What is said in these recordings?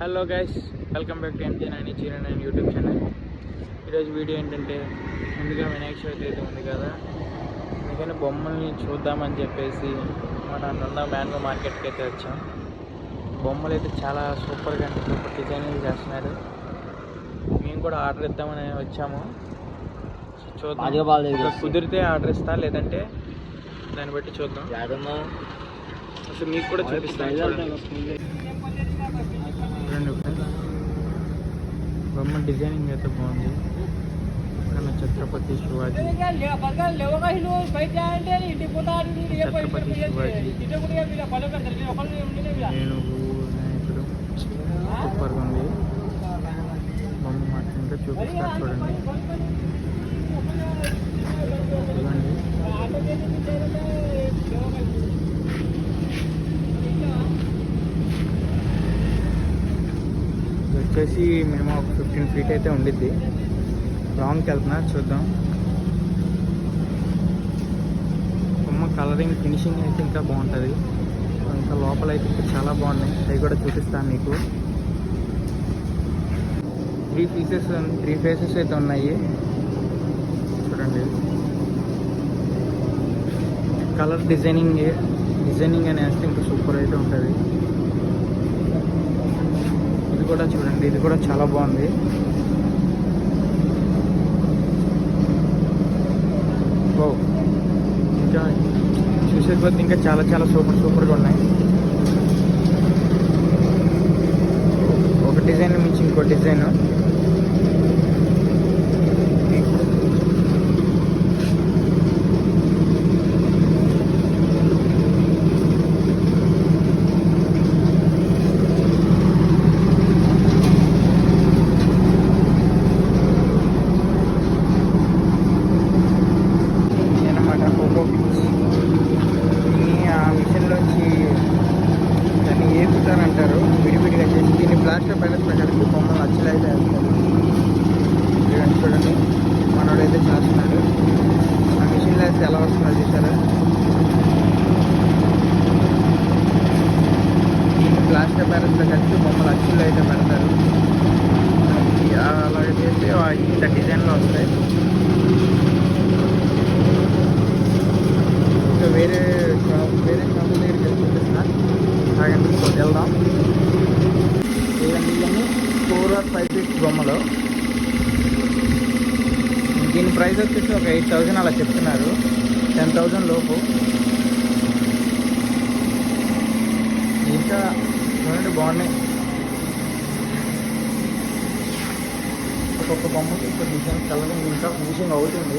Hello guys welcome back to MG nine zero nine YouTube channel. ఈరోజు video ఏంటంటే ముందుగా వినాయక చవితి అయితే ఉంది కదా. అందుకని బొమ్మల్ని చూద్దామని చెప్పేసి మన నున్న మ్యాంగో మార్కెట్కి అయితే వచ్చాం. బొమ్మలు అయితే చాలా సూపర్గా అంటే సూపర్ డిజైనింగ్ చేస్తున్నారు. మేము కూడా ఆర్డర్ ఇద్దామని వచ్చాము. చూద్దాం. కుదిరితే ఆర్డర్ ఇస్తా లేదంటే దాన్ని బట్టి చూద్దాం. అసలు మీకు కూడా చూపిస్తాను చూడండి చూడండి ఫ్రెండ్స్ బొమ్మ డిజైనింగ్ అయితే బాగుంది. పక్కన ఛత్రపతి శివాజీ. ఛత్రపతి శివాజీ. ఏనుగు వినాయకుడు. సూపర్గా ఉంది. బొమ్మ మాత్రం ఇంకా చూపిస్తారు చూడండి. చూడండి ఇది వచ్చేసి మినిమం ఒక ఫిఫ్టీన్ ఫీట్ అయితే ఉండిద్ది. లాంగ్కి వెళ్తున్నా చూద్దాం. బొమ్మ కలరింగ్ ఫినిషింగ్ అయితే ఇంకా బాగుంటుంది. ఇంకా లోపల అయితే ఇంకా చాలా బాగున్నాయి. అవి కూడా చూపిస్తాను మీకు. త్రీ పీసెస్ త్రీ ఫేసెస్ అయితే ఉన్నాయి. చూడండి. కలర్ డిజైనింగ్ డిజైనింగ్ అని వేస్తే ఇంకా సూపర్ అయితే ఉంటుంది. కూడా చూడండి ఇది కూడా చాలా బాగుంది. ఓ ఇంకా చూసే కొద్ది ఇంకా చాలా చాలా సూపర్ సూపర్గా ఉన్నాయి. ఒక డిజైన్ మించి ఇంకో డిజైన్. ఆ డిజైన్లో వస్తాయి. ఇంకా వేరే షాప్ వేరే షాప్ దగ్గరికి వెళ్ళి సార్ ఆగండి వెళ్దాం. ఇవన్నీ ఫోర్ ఆర్ ఫైవ్ ఫీట్స్ బొమ్మలు. దీని ప్రైస్ వచ్చేసి ఒక ఎయిట్ థౌజండ్ అలా చెప్తున్నారు. టెన్ థౌజండ్ లోపు ఇంకా చూడండి బాగున్నాయి ఒక్కొక్క బొమ్మకి ఒక డిజైన్ కలరింగ్ ఇంకా ఫినిషింగ్ అవుతుంది.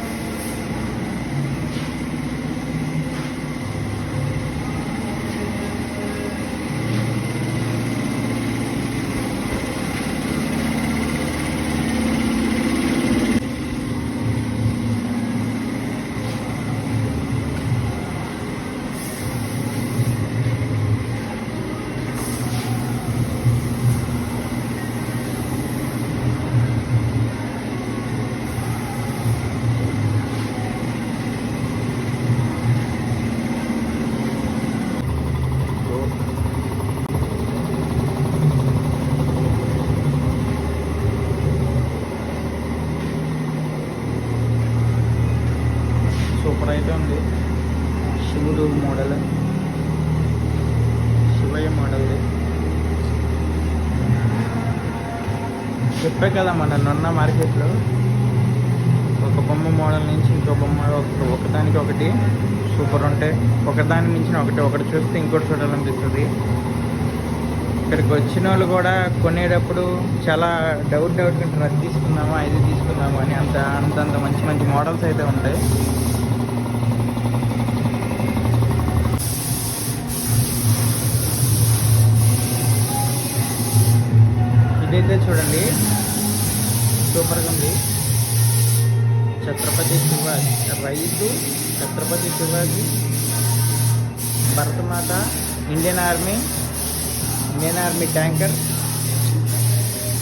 సూపర్ అయితే ఉంది. శివుడు మోడల్. శివయ్య మోడల్. చెప్పే కదా మన నున్న మార్కెట్లో ఒక బొమ్మ మోడల్ నుంచి ఇంకో బొమ్మ ఒక ఒకదానికి ఒకటి సూపర్ ఉంటాయి. ఒకదాని మించిన ఒకటి ఒకటి చూస్తే ఇంకోటి చూడాలనిపిస్తుంది. ఇక్కడికి వచ్చిన వాళ్ళు కూడా కొనేటప్పుడు చాలా డౌట్ డౌట్ అది తీసుకుందామా? ఇది తీసుకుందామా? అని అంత అంతంత మంచి మంచి మోడల్స్ అయితే ఉంటాయి. శివాజీ రైతు Chhatrapati Shivaji Bharatmata Indian army Indian army tanker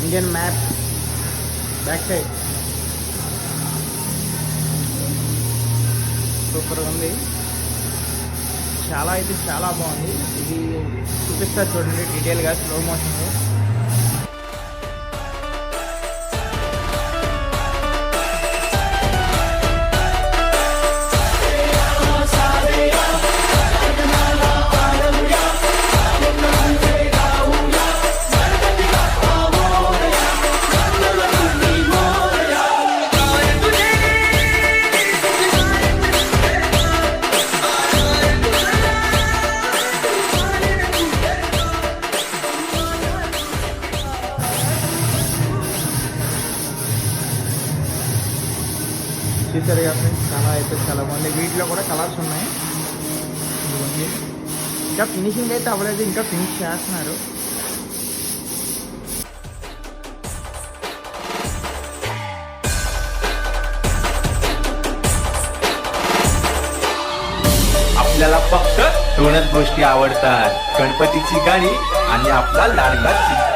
Indian map. Back side super ఉంది. చాలా అయితే చాలా బాగుంది. ఇది చూపిస్తా చూడండి డీటెయిల్గా స్లో మోషన్ ఇంకా ఫినిషింగ్ అయితే అవ్వలేదు ఇంకా ఫినిష్ చేస్తున్నారు आपल्याला फक्त दोनच गोष्टी आवडतात गणपतीची गाणी आणि आपला लाडका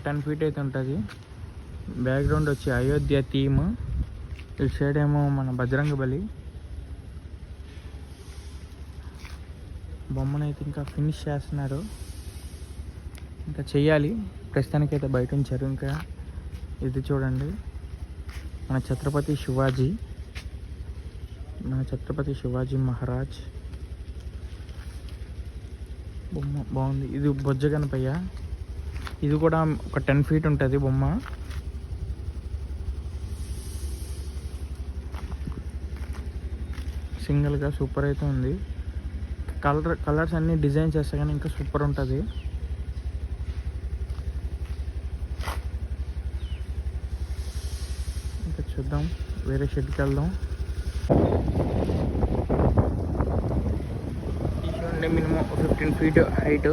ఒక టెన్ ఫీట్ అయితే ఉంటుంది. బ్యాక్గ్రౌండ్ వచ్చి అయోధ్య థీమ్ ఇటు సైడ్ ఏమో మన బజరంగ బలి. బొమ్మను అయితే ఇంకా ఫినిష్ చేస్తున్నారు. ఇంకా చెయ్యాలి. ప్రస్తుతానికైతే బయట ఉంచారు. ఇంకా ఇది చూడండి. మన ఛత్రపతి శివాజీ. మన ఛత్రపతి శివాజీ మహారాజ్. బొమ్మ బాగుంది. ఇది బొజ్జ గణపయ్య ఇది కూడా ఒక టెన్ ఫీట్ ఉంటుంది బొమ్మ. సింగిల్గా సూపర్ అయితే ఉంది. కలర్ కలర్స్ అన్ని డిజైన్ చేస్తే కానీ ఇంకా సూపర్ ఉంటుంది. ఇంకా చూద్దాం వేరే షెడ్కి వెళ్దాం. మినిమం ఫిఫ్టీన్ ఫీట్ హైట్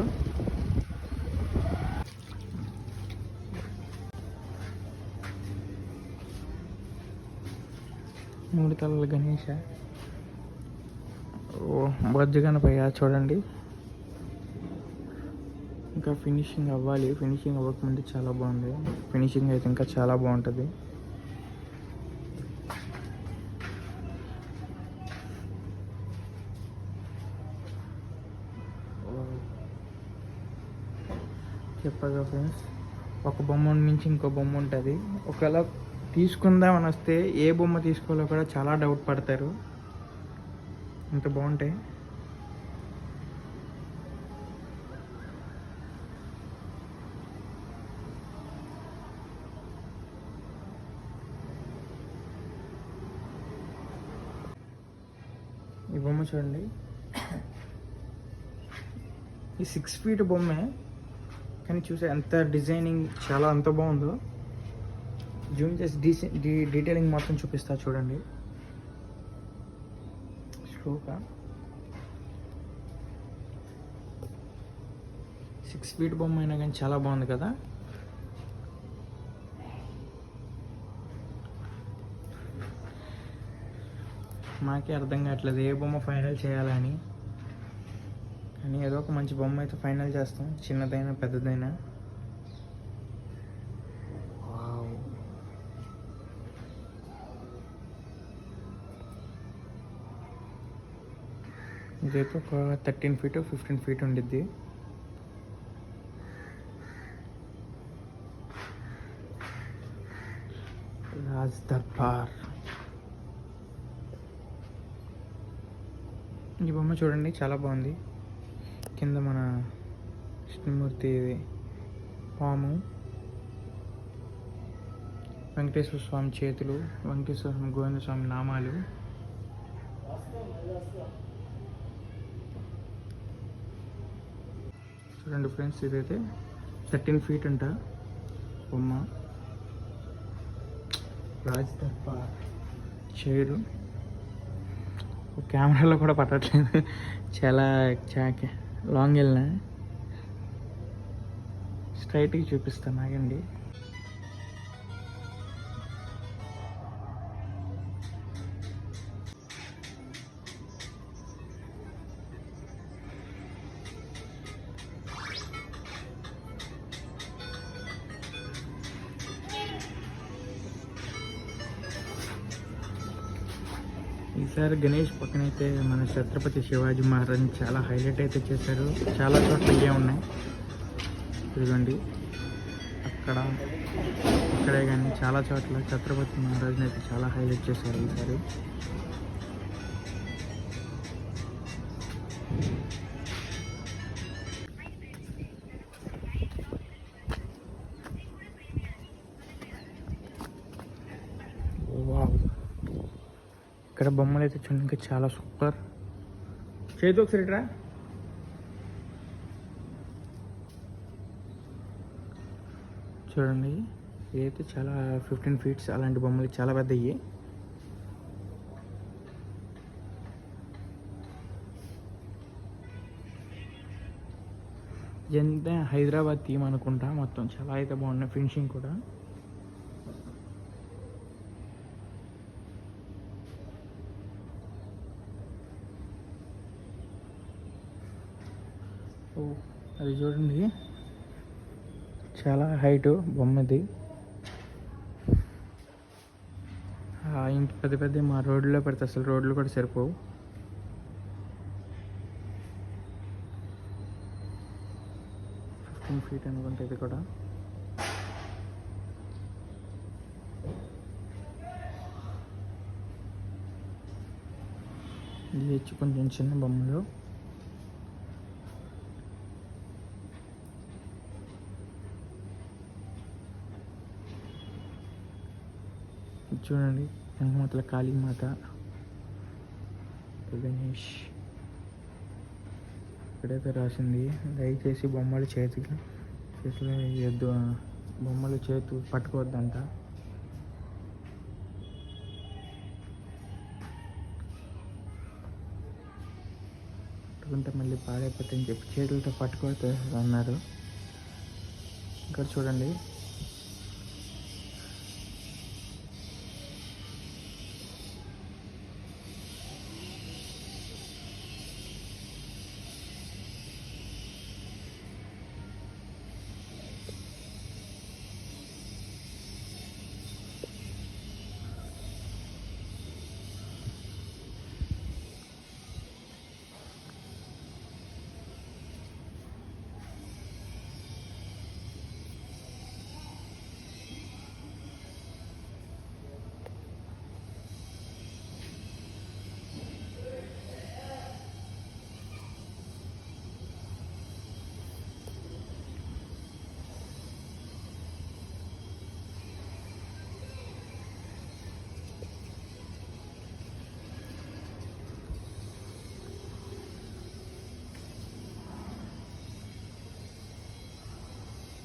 మూడు తలల గణేష. ఓ బొజ్జ గణపయ్య చూడండి. ఇంకా ఫినిషింగ్ అవ్వాలి. ఫినిషింగ్ అవ్వకముందు చాలా బాగుంది. ఫినిషింగ్ అయితే ఇంకా చాలా బాగుంటుంది. చెప్పగా ఫ్రెండ్స్ ఒక బొమ్మ నుంచి ఇంకో బొమ్మ ఉంటుంది. ఒకవేళ తీసుకుందామని వస్తే ఏ బొమ్మ తీసుకోవాలో కూడా చాలా డౌట్ పడతారు. అంత బాగుంటాయి. ఈ బొమ్మ చూడండి. ఈ సిక్స్ ఫీట్ బొమ్మే కానీ చూసే ఎంత డిజైనింగ్ చాలా అంత బాగుందో. జూమ్ చేసి డీసీ డీ డీటెయిలింగ్ మొత్తం చూపిస్తా చూడండి. స్లోగా సిక్స్ ఫీట్ బొమ్మ అయినా కానీ చాలా బాగుంది కదా. మాకే అర్థం కావట్లేదు ఏ బొమ్మ ఫైనల్ చేయాలని. కానీ ఏదో ఒక మంచి బొమ్మ అయితే ఫైనల్ చేస్తాం చిన్నదైనా పెద్దదైనా. ఇదైతే ఒక థర్టీన్ ఫీట్ ఫిఫ్టీన్ ఫీట్ ఉండిద్ది. రాజ్ దర్బార్. ఈ బొమ్మ చూడండి చాలా బాగుంది. కింద మన విష్ణుమూర్తి పాము. వెంకటేశ్వర స్వామి చేతులు వెంకటేశ్వర స్వామి గోవింద స్వామి నామాలు. చూడండి ఫ్రెండ్స్ ఇదైతే థర్టీన్ ఫీట్ అంట. బొమ్మ. రాజ్ దర్బార్ చైరు కెమెరాలో కూడా పట్టట్లేదు. చాలా చాకే లాంగ్ వెళ్ళిన. స్ట్రైట్గా చూపిస్తాను ఆగండి సార్ గణేష్ పక్కనైతే మన ఛత్రపతి శివాజీ మహారాజ్ చాలా హైలైట్ అయితే చేశారు. చాలా చోట్ల ఇవే ఉన్నాయి. ఇదిగోండి. అక్కడ ఇక్కడే కానీ చాలా చోట్ల ఛత్రపతి మహారాజ్ని అయితే చాలా హైలైట్ చేశారు ఈసారి. ఇక్కడ బొమ్మలు అయితే చూడడానికి చాలా సూపర్. చేతి ఒకసారి ఇట్రా చూడండి ఇదైతే చాలా ఫిఫ్టీన్ ఫీట్స్ అలాంటి బొమ్మలు చాలా పెద్దవి ఇదంతా హైదరాబాద్ థీమ్ అనుకుంటా మొత్తం చాలా అయితే బాగున్నాయి ఫినిషింగ్ కూడా ఓ అది చూడండి. చాలా హైట్ బొమ్మది. ఇంక పెద్ద పెద్ద మా రోడ్లో పెడితే అసలు రోడ్లు కూడా సరిపోవు. ఫిఫ్టీన్ ఫీట్ అనుకుంటే ఇది కూడా. ఇది కొంచెం చిన్న బొమ్మలు. చూడండి వెంకమాతల కాళీమాత గణేష్. ఇక్కడైతే రాసింది దయచేసి బొమ్మలు చేతికి చేతిలో వేయద్దు బొమ్మలు చేతు పట్టుకోవద్దంట. పట్టుకుంటే మళ్ళీ పాడైపోతాయని చెప్పి చేతులతో పట్టుకోవద్దు అన్నారు. ఇక్కడ చూడండి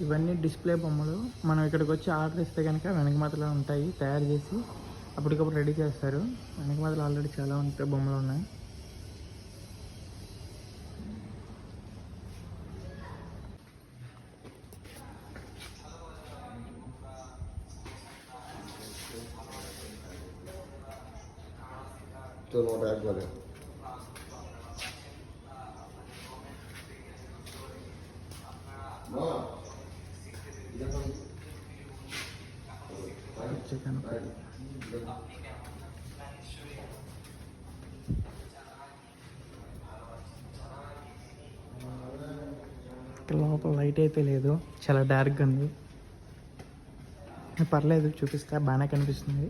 ఇవన్నీ డిస్ప్లే బొమ్మలు. మనం ఇక్కడికి వచ్చి ఆర్డర్ ఇస్తే కనుక వెనకమాతలో ఉంటాయి. తయారు చేసి అప్పటికప్పుడు రెడీ చేస్తారు. వెనక ఆల్రెడీ చాలా ఉంటాయి బొమ్మలు ఉన్నాయి. తో నూట యాభై చికెన్ లోపల లైట్ అయితే లేదు. చాలా డార్క్గా ఉంది. పర్లేదు చూపిస్తే. బాగానే కనిపిస్తుంది.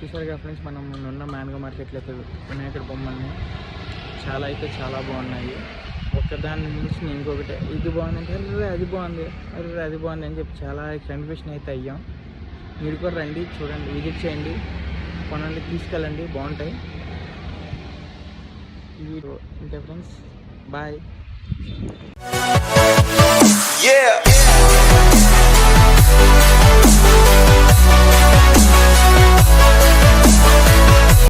చూసారుగా ఫ్రెండ్స్ మనం ఉన్న మ్యాన్గో మార్కెట్లో అయితే వినాయకుడు బొమ్మల్ని చాలా అయితే చాలా బాగున్నాయి. ఒకదాని నుంచి ఇంకొకటి ఇది బాగుంది అరే అది బాగుంది అరే అది బాగుంది అని చెప్పి చాలా కన్ఫ్యూషన్ అయితే అయ్యాం. మీరు కూడా రండి చూడండి విజిట్ చేయండి కొనండి తీసుకెళ్ళండి బాగుంటాయి. ఇవి ఇంతే ఫ్రెండ్స్ బాయ్.